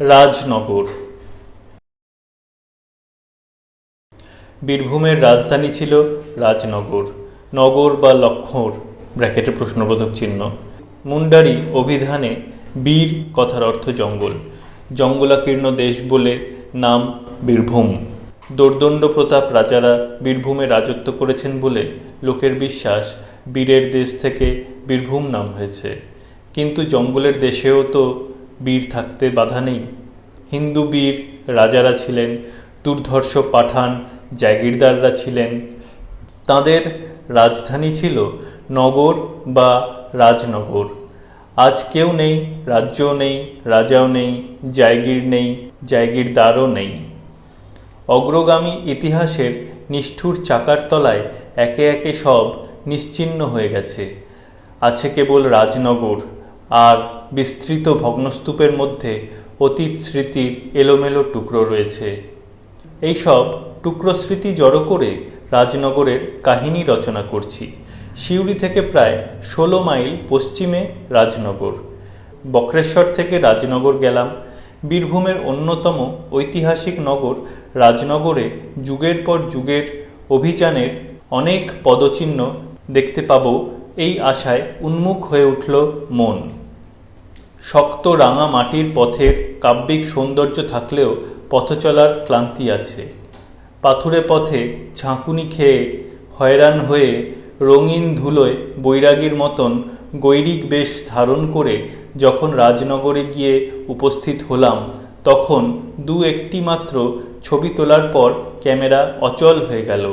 রাজনগর। বীরভূমের রাজধানী ছিল রাজনগর, নগর বা লক্ষর ব্র্যাকেটে প্রশ্নবোধক চিহ্ন। মুন্ডারি অভিধানে বীর কথার অর্থ জঙ্গল। জঙ্গলাকীর্ণ দেশ বলে নাম বীরভূম। দোর্দণ্ড প্রতাপ রাজারা বীরভূমে রাজত্ব করেছেন বলে লোকের বিশ্বাস বীরের দেশ থেকে বীরভূম নাম হয়েছে। কিন্তু জঙ্গলের দেশেও তো বীর থাকতে বাধা নেই। হিন্দু বীর রাজারা ছিলেন, দুর্ধর্ষ পাঠান জাগিরদাররা ছিলেন। তাদের রাজধানী ছিল নগর বা রাজনগর। আজ কেউ নেই, রাজ্যও নেই, রাজাও নেই জায়গির নেই জায়গিরদারও নেই। অগ্রগামী ইতিহাসের নিষ্ঠুর চাকার তলায় একে একে সব নিশ্চিহ্ন হয়ে গেছে। আছে কেবল রাজনগর আর বিস্তৃত ভগ্নস্তূপের মধ্যে অতীত স্মৃতির এলোমেলো টুকরো রয়েছে। এইসব টুকরো স্মৃতি জড়ো করে রাজনগরের কাহিনী রচনা করছি। সিউড়ি থেকে প্রায় ষোলো মাইল পশ্চিমে রাজনগর। বক্রেশ্বর থেকে রাজনগর গেলাম। বীরভূমের অন্যতম ঐতিহাসিক নগর রাজনগরে যুগের পর যুগের অভিযানের অনেক পদচিহ্ন দেখতে পাবো এই আশায় উন্মুখ হয়ে উঠল মন। শক্ত রাঙা মাটির পথের কাব্যিক সৌন্দর্য থাকলেও পথচলার ক্লান্তি আছে। পাথুরে পথে ঝাঁকুনি খেয়ে হয়রান হয়ে রঙিন ধুলোয় বৈরাগীর মতন গৈরিক বেশ ধারণ করে যখন রাজনগরে গিয়ে উপস্থিত হলাম, তখন দু একটি মাত্র ছবি তোলার পর ক্যামেরা অচল হয়ে গেল।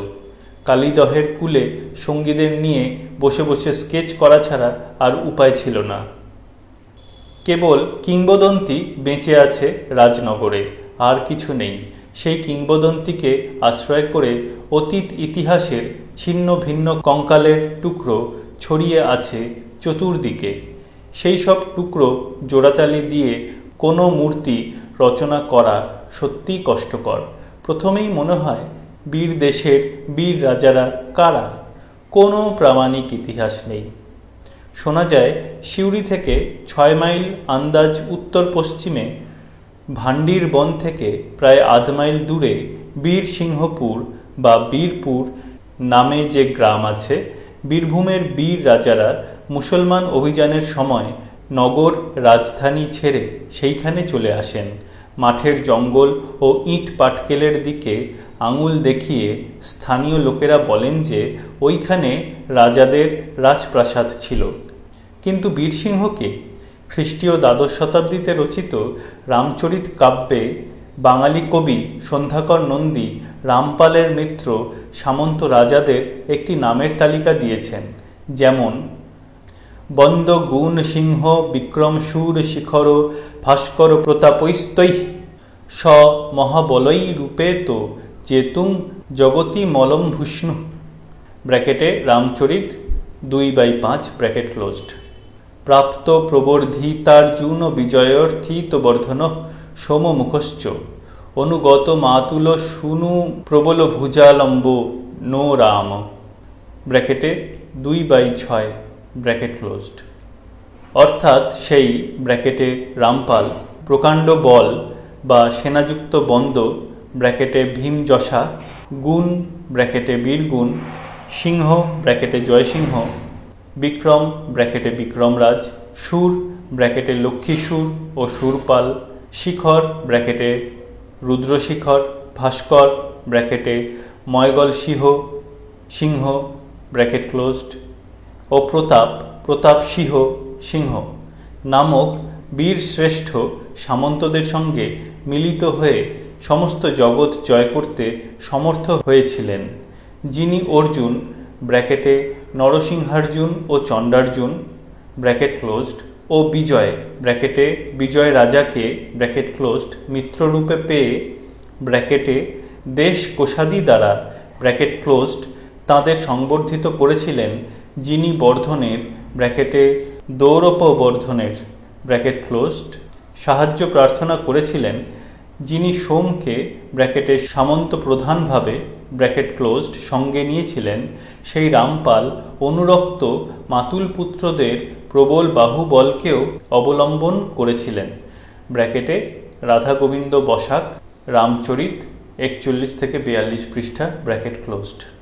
কালীদহের কুলে সঙ্গীদের নিয়ে বসে বসে স্কেচ করা ছাড়া আর উপায় ছিল না। কেবল কিংবদন্তি বেঁচে আছে রাজনগরে, আর কিছু নেই। সেই কিংবদন্তিকে আশ্রয় করে অতীত ইতিহাসের ছিন্ন ভিন্ন কঙ্কালের টুকরো ছড়িয়ে আছে চতুর্দিকে। সেই সব টুকরো জোড়াতালি দিয়ে কোনো মূর্তি রচনা করা সত্যিই কষ্টকর। প্রথমেই মনে হয় বীর দেশের বীর রাজারা কারা? কোনো প্রামাণিক ইতিহাস নেই। শোনা যায়, সিউড়ি থেকে ছয় মাইল আন্দাজ উত্তর পশ্চিমে, ভান্ডির বন থেকে প্রায় আধ মাইল দূরে বীর সিংহপুর বা বীরপুর নামে যে গ্রাম আছে, বীরভূমের বীর রাজারা মুসলমান অভিযানের সময় নগর রাজধানী ছেড়ে সেইখানে চলে আসেন। মাঠের জঙ্গল ও ইট পাটকেলের দিকে আঙুল দেখিয়ে স্থানীয় লোকেরা বলেন যে ওইখানে রাজাদের রাজপ্রাসাদ ছিল। কিন্তু বীরসিংহকে খ্রিস্টীয় দ্বাদশ শতাব্দীতে রচিত রামচরিত কাব্যে বাঙালি কবি সন্ধ্যাকর নন্দী রামপালের মিত্র সামন্ত রাজাদের একটি নামের তালিকা দিয়েছেন, যেমন বন্দ গুণ সিংহ বিক্রম সুর শিখর ভাস্কর প্রতাপৈস্তৈ স মহাবলই রূপে তো চেতুং জগতি মলম ভূষ্ণু। ব্র্যাকেটে রামচরিত দুই বাই পাঁচ ব্র্যাকেট ক্লোজড। প্রাপ্ত প্রবর্ধিতার্জুন বিজয়র্থিত বর্ধন সোম মুখশ্চ। অনুগত মাতুল শুনু প্রবল ভুজালম্ব নো রাম। ব্র্যাকেটে দুই বাই ছয় ব্র্যাকেট ক্লোজড। অর্থাৎ সেই ব্র্যাকেটে রামপাল, প্রকাণ্ড বল বা সেনাযুক্ত বন্দ, ব্র্যাকেটে ভীম যশা, গুণ ব্র্যাকেটে বীরগুণ, সিংহ ব্র্যাকেটে জয়সিংহ, বিক্রম ব্র্যাকেটে বিক্রমরাজ, সুর ব্র্যাকেটে লক্ষ্মীসুর ও সুরপাল, শিখর ব্র্যাকেটে রুদ্রশিখর, ভাস্কর ব্র্যাকেটে ময়গল সিংহ সিংহ ব্র্যাকেট ক্লোজড। ও প্রতাপ প্রতাপ সিংহ সিংহ নামক বীর শ্রেষ্ঠ সামন্তদের সঙ্গে মিলিত হয়ে সমস্ত জগৎ জয় করতে সমর্থ হয়েছিলেন। যিনি অর্জুন, ব্র্যাকেটে নরসিংহার্জুন ও চণ্ডার্জুন, ব্র্যাকেট ক্লোজড, ও বিজয়, ব্র্যাকেটে বিজয় রাজাকে ব্র্যাকেট ক্লোজড মিত্ররূপে পেয়ে ব্র্যাকেটে দেশ কোষাদি দ্বারা ব্র্যাকেট ক্লোজড তাঁদের সংবর্ধিত করেছিলেন যিনি বর্ধনের ব্র্যাকেটে দৌরপবর্ধনের ব্র্যাকেট ক্লোজড সাহায্য প্রার্থনা করেছিলেন যিনি সোমকে ব্র্যাকেটে সামন্ত প্রধানভাবে ব্র্যাকেট ক্লোজড সঙ্গে নিয়েছিলেন, সেই রামপাল অনুরক্ত মাতুল পুত্রদের প্রবল বাহুবলকেও অবলম্বন করেছিলেন। ব্র্যাকেটে রাধা গোবিন্দ বসাক, রামচরিত, একচল্লিশ থেকে বিয়াল্লিশ পৃষ্ঠা ব্র্যাকেট ক্লোজড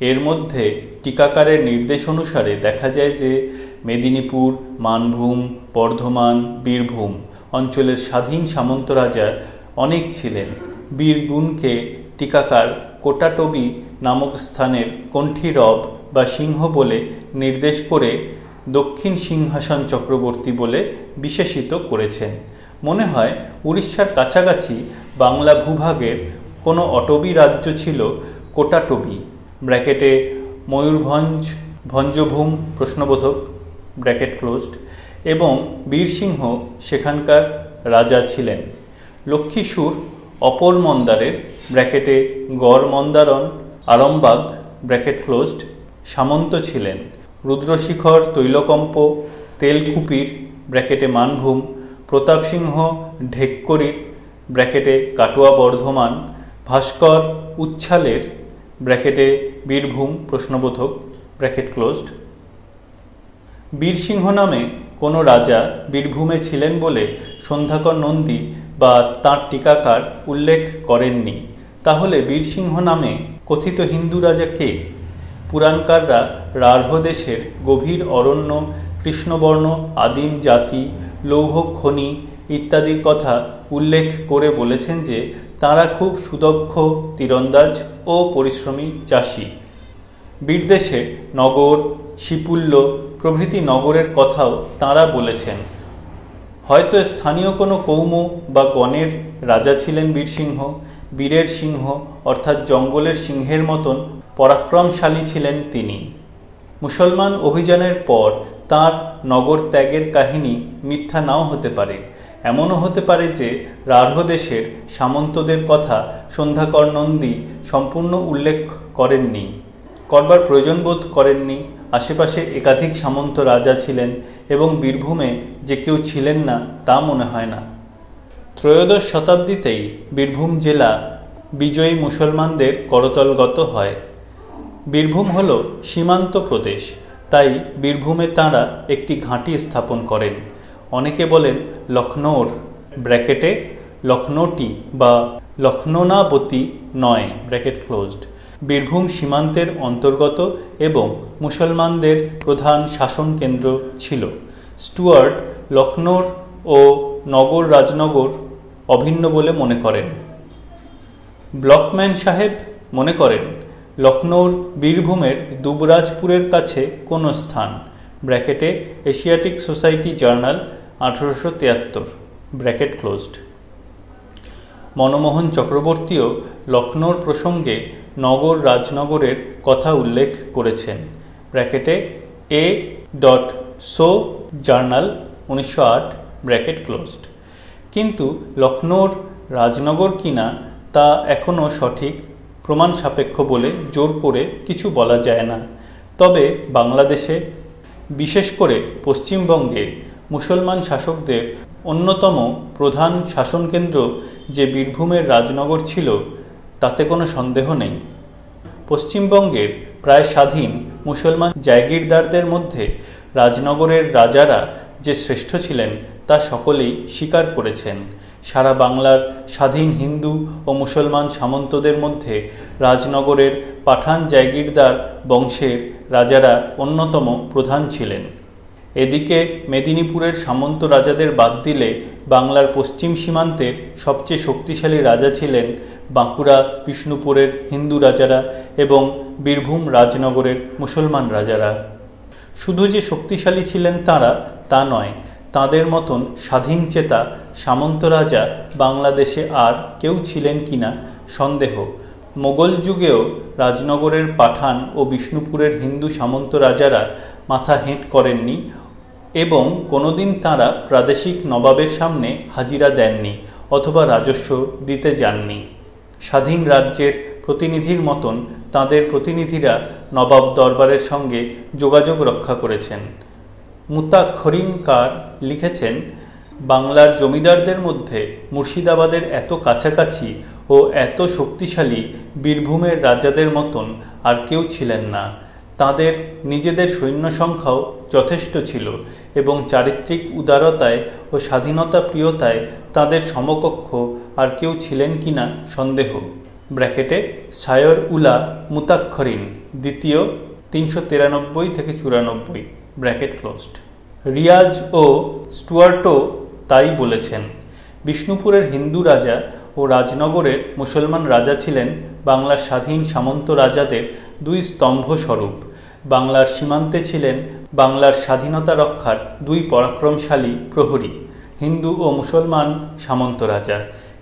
এর মধ্যে টিকাকারের নির্দেশ অনুসারে দেখা যায় যে মেদিনীপুর, মানভূম, বর্ধমান, বীরভূম অঞ্চলের স্বাধীন সামন্ত রাজা অনেক ছিলেন। বীরগুণকে টিকাকার কোটাটবি নামক স্থানের কণ্ঠীরব বা সিংহ বলে নির্দেশ করে দক্ষিণ সিংহাসন চক্রবর্তী বলে বিশেষিত করেছেন। মনে হয় উড়িষ্যার কাছাকাছি বাংলা ভূভাগের কোনো অটবি রাজ্য ছিল কোটাটবি। ব্র্যাকেটে ময়ূরভঞ্জ, ভঞ্জভূম, প্রশ্নবোধক, ব্র্যাকেট ক্লোজড, এবং বীরসিংহ, সেখানকার রাজা ছিলেন। লক্ষ্মীসুর, অপর মন্দারের, ব্র্যাকেটে গড় মন্দারণ, আরমবাগ, ব্র্যাকেট ক্লোজড, সামন্ত ছিলেন। রুদ্রশিখর, তৈলকম্প, তেলকুপির, ব্র্যাকেটে মানভূম প্রতাপ সিংহ ঢেক্করির, ব্র্যাকেটে কাটোয়া বর্ধমান, ভাস্কর উচ্ছালের ব্র্যাকেটে বীরভূম প্রশ্নবোধক, ব্র্যাকেট ক্লোজড। বীরসিংহ নামে কোনো রাজা বীরভূমে ছিলেন বলে সন্ধ্যাকর নন্দী বা তাঁর টিকাকার উল্লেখ করেননি। তাহলে বীরসিংহ নামে কথিত হিন্দু রাজা কে? পুরাণকাররা রাঢ় দেশের গভীর অরণ্য, কৃষ্ণবর্ণ, আদিম জাতি লৌহ খনি ইত্যাদির কথা উল্লেখ করে বলেছেন যে তারা খুব সুদক্ষ তীরন্দাজ ও পরিশ্রমী চাষী। বীরদেশে নগর, শিপুল্য প্রভৃতি নগরের কথাও তাঁরা বলেছেন। হয়তো স্থানীয় কোনো কৌম বা গণের রাজা ছিলেন বীরসিংহ বীরের সিংহ অর্থাৎ জঙ্গলের সিংহের মতন পরাক্রমশালী ছিলেন তিনি। মুসলমান অভিযানের পর তার নগর ত্যাগের কাহিনী মিথ্যা নাও হতে পারে। এমনও হতে পারে যে রাঢ় দেশের সামন্তদের কথা সন্ধ্যাকর নন্দী সম্পূর্ণ উল্লেখ করেননি, করবার প্রয়োজন বোধ করেননি, আশেপাশে একাধিক সামন্ত রাজা ছিলেন এবং বীরভূমে যে কেউ ছিলেন না তা মনে হয় না। ত্রয়োদশ শতাব্দীতেই বীরভূম জেলা বিজয়ী মুসলমানদের করতলগত হয়। বীরভূম হল সীমান্ত প্রদেশ, তাই বীরভূমে তাঁরা একটি ঘাঁটি স্থাপন করেন। অনেকে বলেন লখনৌর ব্র্যাকেটে লখনৌটি বা লখনৌনাবতী নয়, ব্র্যাকেট ক্লোজড। বীরভূম সীমান্তের অন্তর্গত এবং মুসলমানদের প্রধান শাসন কেন্দ্র ছিল। স্টুয়ার্ট লখনৌর ও নগর রাজনগর অভিন্ন বলে মনে করেন। ব্লকম্যান সাহেব মনে করেন, লখনৌর বীরভূমের দুবরাজপুরের কাছে কোনো স্থান। ব্র্যাকেটে এশিয়াটিক সোসাইটি জার্নাল আঠেরোশো তিয়াত্তর, ব্র্যাকেট ক্লোজড। মনমোহন চক্রবর্তীও লখনৌর প্রসঙ্গে নগর রাজনগরের কথা উল্লেখ করেছেন। ব্র্যাকেটে এ ডট সো জার্নাল, উনিশশো আট, ব্র্যাকেট ক্লোজড। কিন্তু লখনৌর রাজনগর কিনা তা এখনও সঠিক, প্রমাণ সাপেক্ষ বলে জোর করে কিছু বলা যায় না। তবে বাংলাদেশে, বিশেষ করে পশ্চিমবঙ্গে মুসলমান শাসকদের অন্যতম প্রধান শাসনকেন্দ্র যে বীরভূমের রাজনগর ছিল, তাতে কোনো সন্দেহ নেই। পশ্চিমবঙ্গের প্রায় স্বাধীন মুসলমান জায়গিরদারদের মধ্যে রাজনগরের রাজারা যে শ্রেষ্ঠ ছিলেন, তা সকলেই স্বীকার করেছেন। সারা বাংলার স্বাধীন হিন্দু ও মুসলমান সামন্তদের মধ্যে রাজনগরের পাঠান জায়গিরদার বংশের রাজারা অন্যতম প্রধান ছিলেন। এদিকে মেদিনীপুরের সামন্ত রাজাদের বাদ দিলে বাংলার পশ্চিম সীমান্তের সবচেয়ে শক্তিশালী রাজা ছিলেন বাঁকুড়া, বিষ্ণুপুরের হিন্দু রাজারা এবং বীরভূম রাজনগরের মুসলমান রাজারা। শুধু যে শক্তিশালী ছিলেন তারা, তা নয়, তাদের মতন স্বাধীন চেতা সামন্ত রাজা বাংলাদেশে আর কেউ ছিলেন কিনা সন্দেহ। মোগল যুগেও রাজনগরের পাঠান ও বিষ্ণুপুরের হিন্দু সামন্ত রাজারা মাথা হেঁট করেননি এবং কোনোদিন তাঁরা প্রাদেশিক নবাবের সামনে হাজিরা দেননি অথবা রাজস্ব দিতে যাননি। স্বাধীন রাজ্যের প্রতিনিধির মতন তাদের প্রতিনিধিরা নবাব দরবারের সঙ্গে যোগাযোগ রক্ষা করেছেন। মুতাক্ষরিনকার লিখেছেন, বাংলার জমিদারদের মধ্যে মুর্শিদাবাদের এত কাছাকাছি ও এত শক্তিশালী বীরভূমের রাজাদের মতন আর কেউ ছিলেন না। তাদের নিজেদের সৈন্য সংখ্যাও যথেষ্ট ছিল এবং চারিত্রিক উদারতায় ও স্বাধীনতা প্রিয়তায় তাদের সমকক্ষ আর কেউ ছিলেন কিনা সন্দেহ। ব্র্যাকেটে সায়র উলা মুতাক্ষরিন, দ্বিতীয় তিনশো তিরানব্বই থেকে চুরানব্বই, ব্র্যাকেট ক্লোজড। রিয়াজ ও স্টুয়ার্টও তাই বলেছেন, বিষ্ণুপুরের হিন্দু রাজা ও রাজনগরের মুসলমান রাজা ছিলেন বাংলার স্বাধীন সামন্ত রাজাদের দুই স্তম্ভ স্বরূপ। বাংলার সীমান্তে ছিলেন বাংলার স্বাধীনতা রক্ষার দুই পরাক্রমশালী প্রহরী, হিন্দু ও মুসলমান সামন্ত রাজা।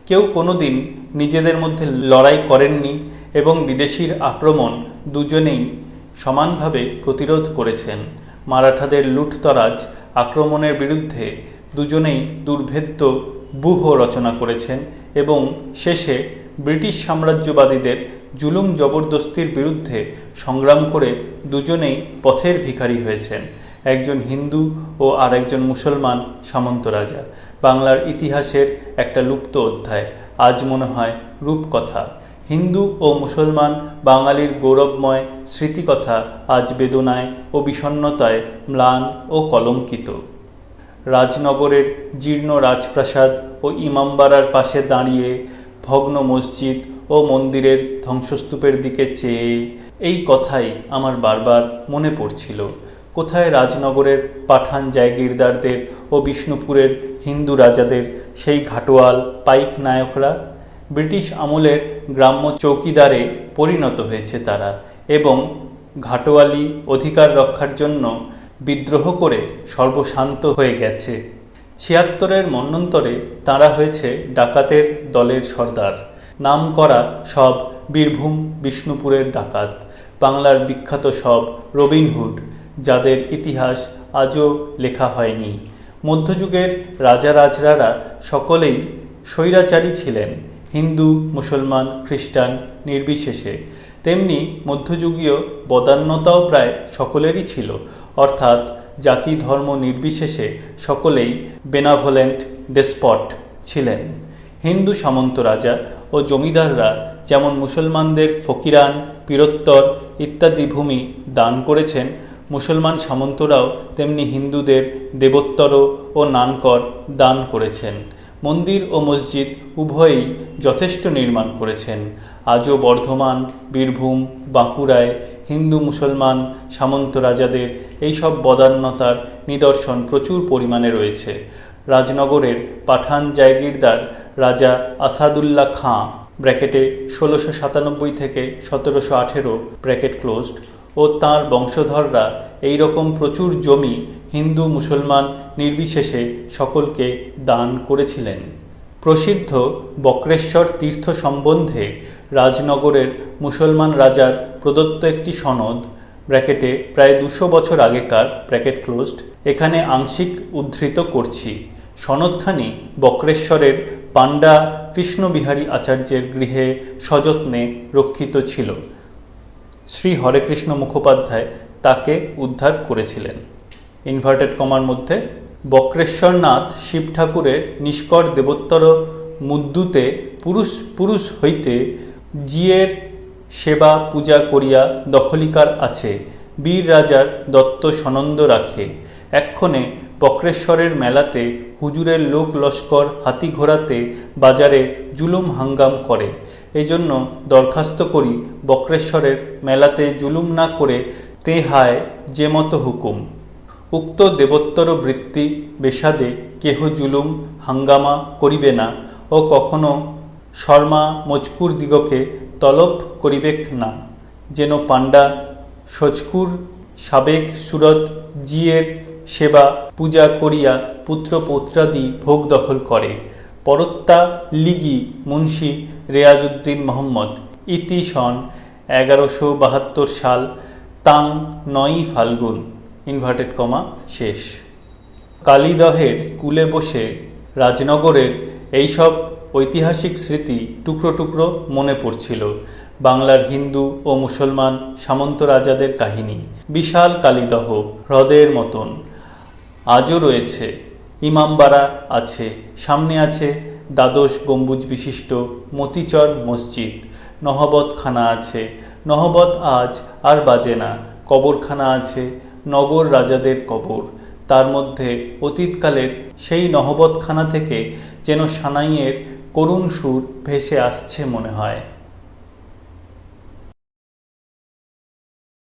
কেউ কোনোদিন নিজেদের মধ্যে লড়াই করেননি এবং বিদেশির আক্রমণ দুজনেই সমানভাবে প্রতিরোধ করেছেন। মারাঠাদের লুঠতরাজ আক্রমণের বিরুদ্ধে দুজনেই দুর্ভেদ্য ব্যূহ রচনা করেছেন এবং শেষে ব্রিটিশ সাম্রাজ্যবাদীদের জুলুম জবরদস্তির বিরুদ্ধে সংগ্রাম করে দুজনেই পথের ভিখারি হয়েছেন। একজন হিন্দু ও আরেকজন মুসলমান সামন্ত রাজা। বাংলার ইতিহাসের একটা লুপ্ত অধ্যায়। আজ মনে হয় রূপকথা। হিন্দু ও মুসলমান বাঙালির গৌরবময় স্মৃতিকথা আজ বেদনায় ও বিষণ্নতায় ম্লান ও কলঙ্কিত। রাজনগরের জীর্ণ রাজপ্রাসাদ ও ইমামবাড়ার পাশে দাঁড়িয়ে ভগ্ন মসজিদ ও মন্দিরের ধ্বংসস্তূপের দিকে চেয়ে এই কথাই আমার বারবার মনে পড়ছিল। কোথায় রাজনগরের পাঠান জায়গিরদারদের ও বিষ্ণুপুরের হিন্দু রাজাদের সেই ঘাটোয়াল পাইক নায়করা? ব্রিটিশ আমলের গ্রাম্য চৌকিদারে পরিণত হয়েছে তারা এবং ঘাটোয়ালি অধিকার রক্ষার জন্য বিদ্রোহ করে সর্বশান্ত হয়ে গেছে। ছিয়াত্তরের মন্বন্তরে তারা হয়েছে ডাকাতের দলের সর্দার। নাম করা সব বীরভূম বিষ্ণুপুরের ডাকাত। বাংলার বিখ্যাত সব রবিনহুড যাদের ইতিহাস আজও লেখা হয়নি। মধ্যযুগের রাজা রাজরারা সকলেই স্বৈরাচারী ছিলেন, হিন্দু, মুসলমান, খ্রিস্টান নির্বিশেষে। তেমনি মধ্যযুগীয় বদান্যতাও প্রায় সকলেরই ছিল, অর্থাৎ জাতি ধর্ম নির্বিশেষে সকলেই বেনাভোলেন্ট ডেসপট ছিলেন। হিন্দু সামন্ত রাজা ও জমিদাররা যেমন মুসলমানদের ফকিরান, পীরোত্তর ইত্যাদি ভূমি দান করেছেন, মুসলমান সামন্তরাও তেমনি হিন্দুদের দেবোত্তর ও নানকর দান করেছেন। মন্দির ও মসজিদ উভয়ই যথেষ্ট নির্মাণ করেছেন। আজও বর্ধমান, বীরভূম, বাঁকুড়ায় হিন্দু মুসলমান সামন্ত রাজাদের এইসব বদান্যতার নিদর্শন প্রচুর পরিমাণে রয়েছে। রাজনগরের পাঠান জায়গিরদার রাজা আসাদুল্লাহ খাঁ, ব্র্যাকেটে ষোলোশো সাতানব্বই থেকে সতেরোশো আঠেরো, ব্র্যাকেট ক্লোজড, ও তাঁর বংশধররা এই রকম প্রচুর জমি হিন্দু মুসলমান নির্বিশেষে সকলকে দান করেছিলেন। প্রসিদ্ধ বক্রেশ্বর তীর্থ সম্বন্ধে রাজনগরের মুসলমান রাজার প্রদত্ত একটি সনদ, ব্র্যাকেটে প্রায় দুশো বছর আগেকার, ব্র্যাকেট ক্লোজড, এখানে আংশিক উদ্ধৃত করছি। সনদখানি বক্রেশ্বরের পাণ্ডা কৃষ্ণবিহারী আচার্যের গৃহে সযত্নে রক্ষিত ছিল। শ্রী হরেকৃষ্ণ মুখোপাধ্যায় তাকে উদ্ধার করেছিলেন। ইনভার্টেড কমার মধ্যে, বক্রেশ্বরনাথ শিব ঠাকুরের নিষ্কর দেবোত্তর মুদ্দুতে পুরুষ পুরুষ হইতে জিয়ের সেবা পূজা করিয়া দখলিকার আছে। বীর রাজার দত্ত সনন্দ রাখে। এক্ষণে বক্রেশ্বরের মেলাতে হুজুরের লোক লস্কর হাতি ঘোড়াতে বাজারে জুলুম হাঙ্গাম করে। এই জন্য দরখাস্ত করি বক্রেশ্বরের মেলাতে জুলুম না করে তে হায় যে মতো হুকুম। উক্ত দেবোত্তর বৃত্তি বেশাদে কেহ জুলুম হাঙ্গামা করিবে না ও কখনো শর্মা মজকুর দিগকে তলব করিবেক না। যেন পাণ্ডা সজকুর সাবেক সুরত জিয়ের সেবা, পূজা করিয়া পুত্র পৌত্রাদি ভোগ দখল করে। পরত্তা লিগি মুন্সি রেয়াজউদ্দিন মোহাম্মদ। ইতি সন এগারোশো বাহাত্তর সাল, তাং নয়ই ফাল্গুন, ইনভার্টেড কমা, শেষ। কালীদহের কুলে বসে রাজনগরের এইসব ঐতিহাসিক স্মৃতি টুকরো টুকরো মনে পড়ছিল। বাংলার হিন্দু ও মুসলমান সামন্ত রাজাদের কাহিনী, বিশাল কালীদহ, হ্রদের মতন। আজও রয়েছে। ইমামবাড়া আছে, সামনে আছে দ্বাদশ গম্বুজ বিশিষ্ট মতিচর মসজিদ। নহবতখানা আছে। নহবত আজ আর বাজে না। কবরখানা আছে, নগর রাজাদের কবর। তার মধ্যে অতীতকালের সেই নহবতখানা থেকে যেন সানাইয়ের করুণ সুর ভেসে আসছে মনে হয়।